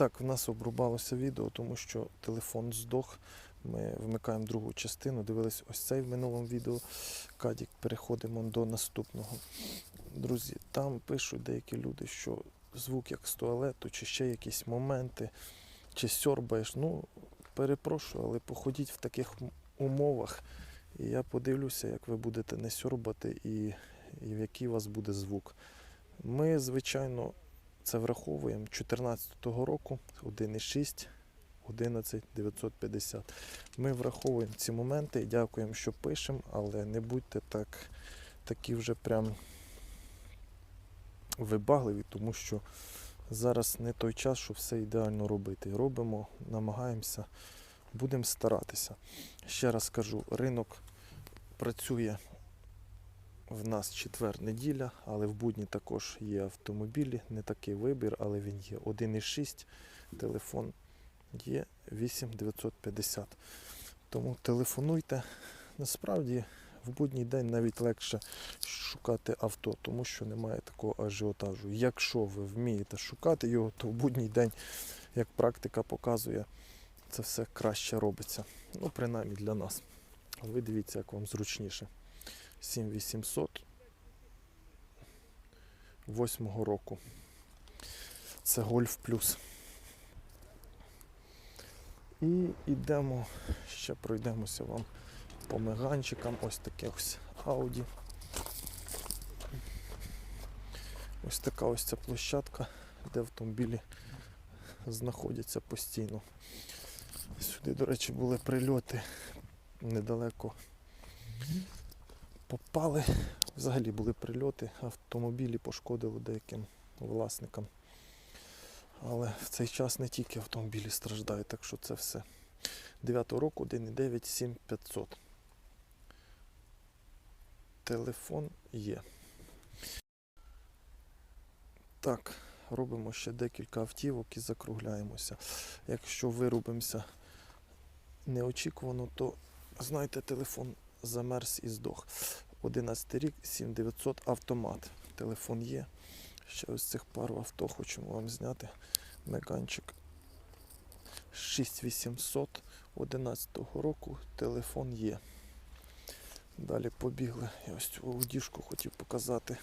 Так, в нас обрубалося відео, тому що телефон здох. Ми вмикаємо другу частину, дивились ось цей в минулому відео. Кадік, переходимо до наступного. Друзі, там пишуть деякі люди, що звук як з туалету, чи ще якісь моменти, чи сьорбаєш. Ну, перепрошую, але походіть в таких умовах, і я подивлюся, як ви будете не сьорбати і, і в який у вас буде звук. Ми, звичайно, це враховуємо 2014 року 1,6, 11 950. Ми враховуємо ці моменти дякуємо, що пишемо, але не будьте так, такі вже прям вибагливі, тому що зараз не той час, щоб все ідеально робити. Робимо, намагаємося, будемо старатися. Ще раз кажу, ринок працює в нас четвер неділя, але в будні також є автомобілі, не такий вибір, але він є 1,6, телефон є 8950. Тому телефонуйте. Насправді в будній день навіть легше шукати авто, тому що немає такого ажіотажу. Якщо ви вмієте шукати його, то в будній день, як практика показує, це все краще робиться. Ну, принаймні для нас. Ви дивіться, як вам зручніше. 7800 восьмого року. Це Гольф Плюс. І йдемо, ще пройдемося вам по меганчикам. Ось таке ось Audi. Ось така ось ця площадка, де автомобілі знаходяться постійно. Сюди, до речі, були прильоти недалеко попали. Взагалі були прильоти, автомобілі пошкодили деяким власникам. Але в цей час не тільки автомобілі страждають, так що це все. 9 року 1,9 7500. Телефон є. Так, робимо ще декілька автівок і закругляємося. Якщо вирубимося неочікувано, то знайте, телефон замерз і здох. 11 рік, 7900 автомат. Телефон є. Ще ось цих пару авто хочемо вам зняти. Меганчик 6800 11 року. Телефон є. Далі побігли. Я ось цю аудішку хотів показати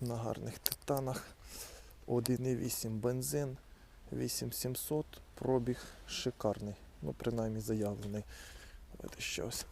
на гарних титанах. 1,8 бензин, 8700, пробіг шикарний. Ну, принаймні заявлений. Ще ось